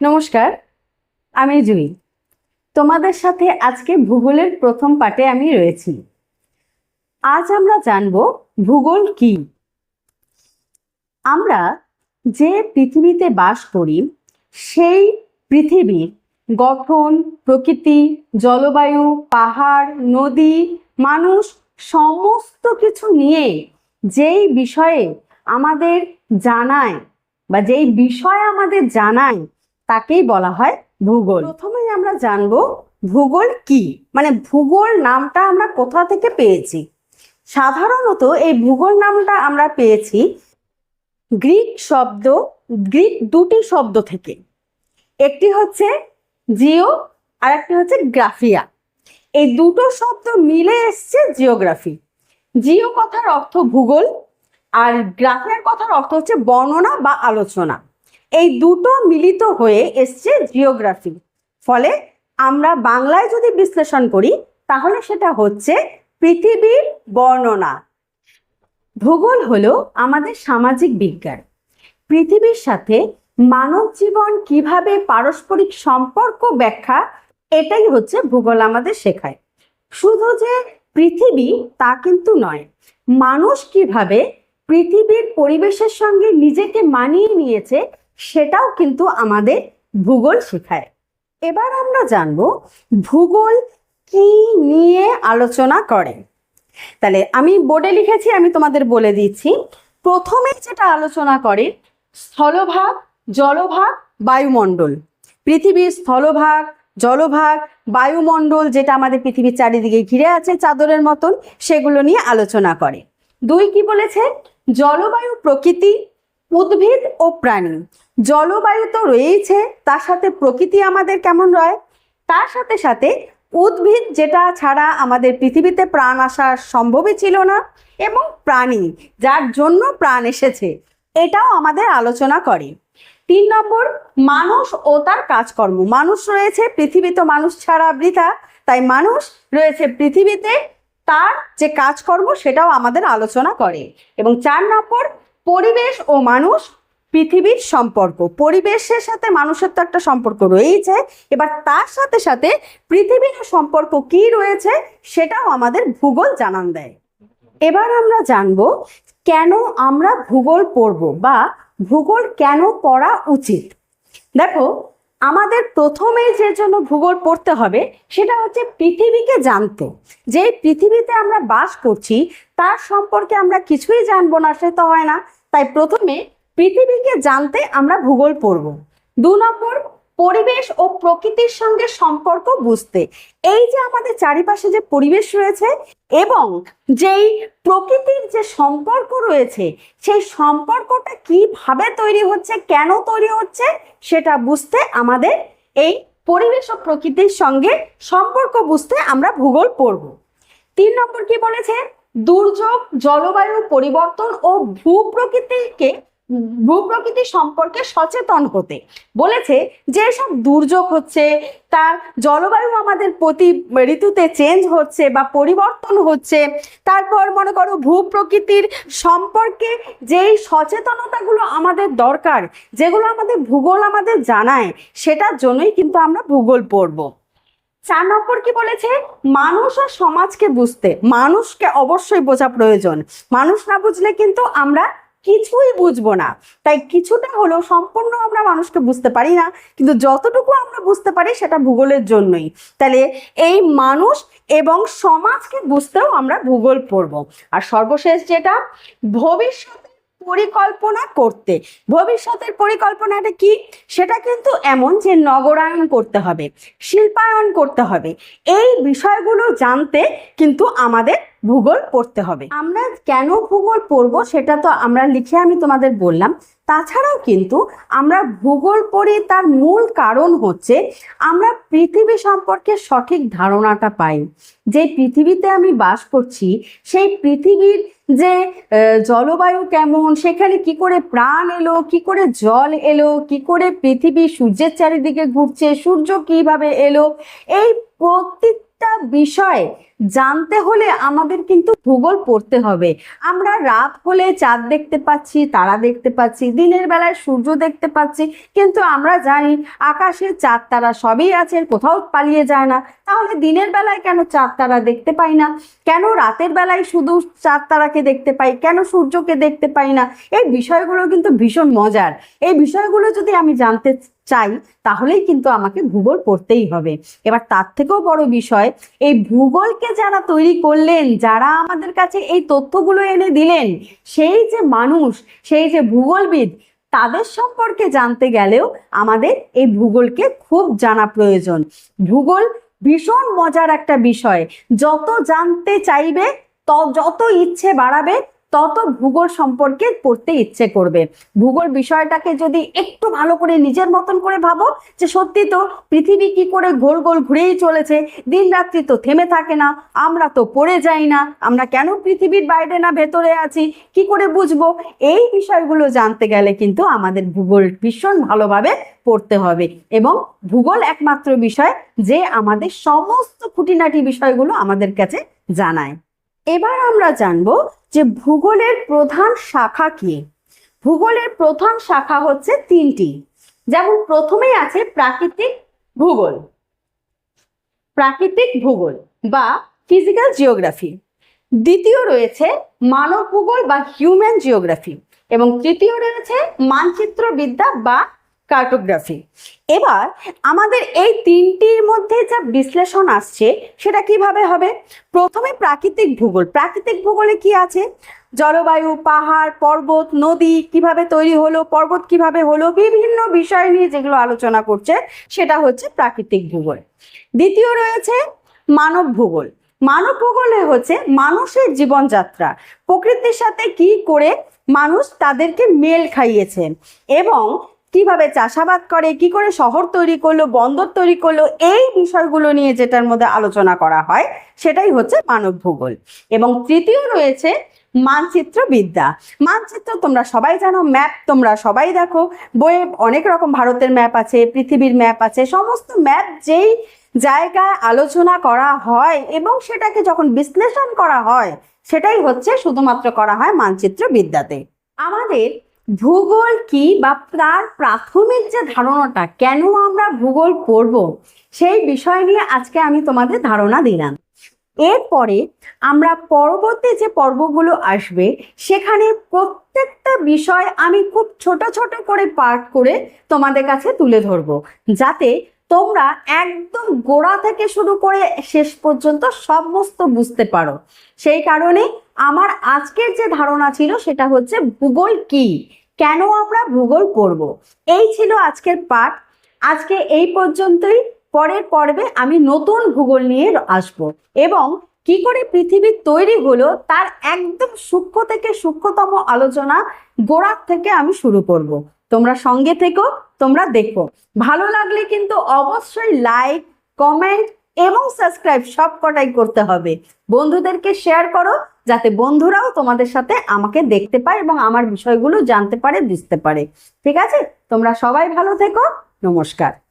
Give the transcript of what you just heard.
নমস্কার, আমি জুই। তোমাদের সাথে আজকে ভূগোলের প্রথম পাঠে আমি রয়েছি। আজ আমরা জানব ভূগোল কি? আমরা যে পৃথিবীতে বাস করি, সেই পৃথিবীর গঠন, প্রকৃতি, জলবায়ু, পাহাড়, নদী, মানুষ সমস্ত কিছু নিয়ে যেই বিষয়ে আমাদের জানায় বা যেই বিষয় আমাদের জানায় তাকেই বলা হয় ভূগোল। প্রথমেই আমরা জানব ভূগোল কি? মানে ভূগোল নামটা আমরা কোথা থেকে পেয়েছি? সাধারণত এই ভূগোল নামটা আমরা পেয়েছি গ্রিক শব্দ, গ্রিক দুটি শব্দ থেকে। একটি হচ্ছে জিও আর একটি হচ্ছে গ্রাফিয়া। এই দুটো শব্দ মিলে এসছে জিওগ্রাফি। জিও কথার অর্থ ভূগোল, আর গ্রাফিয়ার কথার অর্থ হচ্ছে বর্ণনা বা আলোচনা। এই দুটো মিলিত হয়ে এসছে জিওগ্রাফি। ফলে আমরা বাংলায় যদি বিশ্লেষণ করি, তাহলে সেটা হচ্ছে পৃথিবীর বর্ণনা। ভূগোল হলো আমাদের সামাজিক বিজ্ঞান। পৃথিবীর সাথে মানব জীবন কীভাবে পারস্পরিক সম্পর্ক ব্যাখ্যা, এটাই হচ্ছে ভূগোল আমাদের শেখায়। শুধু যে পৃথিবী, তা কিন্তু নয়, মানুষ কীভাবে পৃথিবীর পরিবেশের সঙ্গে নিজেকে মানিয়ে নিয়েছে সেটাও কিন্তু আমাদের ভূগোল শেখায়। এবার আমরা জানব ভূগোল কি নিয়ে আলোচনা করে। তাহলে আমি বোর্ডে লিখেছি, আমি তোমাদের বলে দিচ্ছি। প্রথমে যেটা আলোচনা করে, স্থলভাগ, জলভাগ, বায়ুমণ্ডল। পৃথিবীর স্থলভাগ, জলভাগ, বায়ুমণ্ডল যেটা আমাদের পৃথিবীর চারিদিকে ঘিরে আছে চাদরের মতন, সেগুলো নিয়ে আলোচনা করে। দুই কি বলেছে? জলবায়ু প্রকৃতি উদ্ভিদ ও প্রাণী। জলবায়ু তো রয়েইছে, তার সাথে প্রকৃতি আমাদের কেমন রয়? তার সাথে সাথে উদ্ভিদ যেটা ছাড়া আমাদের পৃথিবীতে প্রাণ আসার সম্ভবই ছিল না, এবং প্রাণী যার জন্য প্রাণ এসেছে, এটাও আমাদের আলোচনা করে। তিন নম্বর, মানুষ ও তার কাজকর্ম। মানুষ রয়েছে পৃথিবী তো মানুষ ছাড়া বৃথা, তাই মানুষ রয়েছে পৃথিবীতে তার যে কাজকর্ম সেটাও আমাদের আলোচনা করে। এবং চার নম্বর পরিবেশ ও মানুষ, পৃথিবীর সম্পর্ক। পরিবেশের সাথে মানুষের তো একটা সম্পর্ক রয়েইছে। এবার তার সাথে সাথে পৃথিবীর সম্পর্ক কি রয়েছে সেটাও আমাদের ভূগোল জানান দেয়। এবার আমরা জানব কেন আমরা ভূগোল পড়ব বা ভূগোল কেন পড়া উচিত। দেখো, আমাদের প্রথমেই যে জন্য ভূগোল পড়তে হবে সেটা হচ্ছে পৃথিবীকে জানতে। যে পৃথিবীতে আমরা বাস করছি, তার সম্পর্কে আমরা কিছুই জানব না, সে তো হয় না। তাই প্রথমে পৃথিবীকে জানতে আমরা ভূগোল পড়ব। দু নম্বর, পরিবেশ ও প্রকৃতির সঙ্গে সম্পর্ক বুঝতে। এই যে আমাদের চারিপাশে যে পরিবেশ রয়েছে এবং যেই প্রকৃতির যে সম্পর্ক রয়েছে, সেই সম্পর্কটা কীভাবে তৈরি হচ্ছে, কেন তৈরি হচ্ছে, সেটা বুঝতে আমাদের এই পরিবেশ ও প্রকৃতির সঙ্গে সম্পর্ক বুঝতে আমরা ভূগোল পড়ব। তিন নম্বর কি বলেছে? দুর্যোগ, জলবায়ু পরিবর্তন ও ভূ প্রকৃতিকে ভূপ্রকৃতি সম্পর্কে সচেতন হতে। বলেছে যে সব দুর্যোগ হচ্ছে, তার জলবায়ু আমাদের প্রতি ঋতুতে চেঞ্জ হচ্ছে বা পরিবর্তন হচ্ছে। তারপর মনে করো ভূপ্রকৃতির সম্পর্কে যেই সচেতনতাগুলো আমাদের দরকার, যেগুলো আমাদের ভূগোল আমাদের জানায়, সেটার জন্যই কিন্তু আমরা ভূগোল পড়ব। চার নম্বর কি বলেছে? মানুষ আর সমাজকে বুঝতে, মানুষকে অবশ্যই বোঝা প্রয়োজন। মানুষ না বুঝলে কিন্তু আমরা কিছুই বুঝব না। তাই কিছুটা হলেও সম্পূর্ণ আমরা মানুষকে বুঝতে পারি না, কিন্তু যতটুকু আমরা বুঝতে পারি সেটা ভূগোলের জন্যই। তাহলে এই মানুষ এবং সমাজকে বুঝতেও আমরা ভূগোল পড়ব। আর সর্বশেষ যেটা ভবিষ্যৎ পরিকল্পনা করতে। ভবিষ্যতের পরিকল্পনাটা কি? সেটা কিন্তু এমন যে নগরায়ন করতে হবে, শিল্পায়ন করতে হবে। এই বিষয়গুলো জানতে কিন্তু আমাদের ভূগোল পড়তে হবে। আমরা কেন ভূগোল পড়ব সেটা তো আমরা লিখে আমি তোমাদের বললাম। তাছাড়াও কিন্তু আমরা ভূগোল পড়ি তার মূল কারণ হচ্ছে আমরা পৃথিবী সম্পর্কে সঠিক ধারণাটা পাই। যে পৃথিবীতে আমি বাস করছি, সেই পৃথিবীর যে জলবায়ু কেমন, সেখানে কি করে প্রাণ এলো, কি করে জল এলো, কি করে পৃথিবী সূর্যের চারিদিকে ঘুরছে, সূর্য কীভাবে এলো, এই প্রতি প্রত্যেকটা বিষয় জানতে হলে আমাদের কিন্তু ভূগোল পড়তে হবে। আমরা রাত হলে চাঁদ দেখতে পাচ্ছি, তারা দেখতে পাচ্ছি, দিনের বেলায় সূর্য দেখতে পাচ্ছি, কিন্তু আমরা জানি আকাশে চাঁদ তারা সবই আছে, কোথাও পালিয়ে যায় না। তাহলে দিনের বেলায় কেন চাঁদ তারা দেখতে পাই না? কেন রাতের বেলায় শুধু চাঁদ তারাকে দেখতে পাই? কেন সূর্যকে দেখতে পাই না? এই বিষয়গুলো কিন্তু ভীষণ মজার। এই বিষয়গুলো যদি আমি জানতে চাই, তাহলেই কিন্তু আমাকে ভূগোল পড়তেই হবে। এবার তার থেকেও বড় বিষয়, এই ভূগোলকে যারা তৈরি করলেন, যারা আমাদের কাছে এই তথ্যগুলো এনে দিলেন, সেই যে মানুষ, সেই যে ভূগোলবিদ, তাদের সম্পর্কে জানতে গেলেও আমাদের এই ভূগোলকে খুব জানা প্রয়োজন। ভূগোল ভীষণ মজার একটা বিষয়। যত জানতে চাইবে যত ইচ্ছে বাড়াবে তত ভূগোল সম্পর্কে পড়তে ইচ্ছে করবে। ভূগোল বিষয়টাকে যদি একটু ভালো করে নিজের মতন করে ভাবো যে সত্যি তো পৃথিবী কি করে গোল গোল ঘুরেই চলেছে দিন রাত্রি তো থেমে থাকে না, আমরা তো পড়ে যাই না, আমরা কেন পৃথিবীর বাইরে না ভেতরে আছি, কি করে বুঝব? এই বিষয়গুলো জানতে গেলে কিন্তু আমাদের ভূগোল ভীষণ ভালোভাবে পড়তে হবে। এবং ভূগোল একমাত্র বিষয় যে আমাদের সমস্ত খুঁটিনাটি বিষয়গুলো আমাদের কাছে জানায়। এবার আমরা জানব যে ভূগোলের প্রধান শাখা কি? ভূগোলের প্রধান শাখা হচ্ছে তিনটি। যেমন প্রথমেই আছে প্রাকৃতিক ভূগোল। প্রাকৃতিক ভূগোল বা ফিজিক্যাল জিওগ্রাফি দ্বিতীয় রয়েছে মানব ভূগোল বা হিউম্যান জিওগ্রাফি এবং তৃতীয় রয়েছে মানচিত্রবিদ্যা বা কার্টোগ্রাফি এবার আমাদের এই তিনটির মধ্যে যা বিশ্লেষণ আসছে, সেটা কীভাবে হবে? প্রথমে প্রাকৃতিক ভূগোল। প্রাকৃতিক ভূগোলে কি আছে? জলবায়ু, পাহাড়, পর্বত, নদী কীভাবে তৈরি হলো, পর্বত কীভাবে হলো, বিভিন্ন বিষয় নিয়ে যেগুলো আলোচনা করছে, সেটা হচ্ছে প্রাকৃতিক ভূগোল। দ্বিতীয় রয়েছে মানব ভূগোল। মানব ভূগোলে হচ্ছে মানুষের জীবনযাত্রা। প্রকৃতির সাথে কি করে মানুষ তাদেরকে মেল খাইয়েছেন এবং কীভাবে চাষাবাদ করে, কি করে শহর তৈরি করল, বন্দর তৈরি করল, এই বিষয়গুলো নিয়ে যেটার মধ্যে আলোচনা করা হয়, সেটাই হচ্ছে মানব ভূগোল। এবং তৃতীয় রয়েছে মানচিত্র বিদ্যা। মানচিত্র তোমরা সবাই জানো, ম্যাপ তোমরা সবাই দেখো। বইয়ে অনেক রকম ভারতের ম্যাপ আছে, পৃথিবীর ম্যাপ আছে, সমস্ত ম্যাপ যেই জায়গায় আলোচনা করা হয় এবং সেটাকে যখন বিশ্লেষণ করা হয়, সেটাই হচ্ছে শুধুমাত্র করা হয় মানচিত্র বিদ্যাতে। আমাদের ভূগোল কি বা তার প্রাথমিক যে ধারণাটা, কেন আমরা ভূগোল পড়ব, সেই বিষয় নিয়ে আজকে আমি তোমাদের ধারণা দিলাম। এরপরে আমরা পরবর্তী যে পর্বগুলো আসবে, সেখানে প্রত্যেকটা বিষয় আমি খুব ছোট ছোট করে পার্ট করে তোমাদের কাছে তুলে ধরবো, যাতে তোমরা একদম গোড়া থেকে শুরু করে শেষ পর্যন্ত সমস্ত বুঝতে পারো। সেই কারণে আমার আজকের যে ধারণা ছিল সেটা হচ্ছে ভূগোল কি? কেন আমরা ভূগোল পড়ব এই ছিল আজকের পাঠ। আজকে এই পর্যন্তই। পরের পর্বে আমি নতুন ভূগোল নিয়ে আসব এবং কি করে পৃথিবী তৈরি হলো তার একদম সূক্ষ্ম থেকে সূক্ষ্মতম আলোচনা গোড়ার থেকে আমি শুরু করব। তোমরা সঙ্গে থেকো, তোমরা দেখো। ভালো লাগলে কিন্তু অবশ্যই লাইক, কমেন্ট এবং সাবস্ক্রাইব সব কটাই করতে হবে। বন্ধুদেরকে শেয়ার করো যাতে বন্ধুরাও তোমাদের সাথে আমাকে দেখতে পায় এবং আমার বিষয়গুলো জানতে পারে, বুঝতে পারে। ঠিক আছে? তোমরা সবাই ভালো থেকো। নমস্কার।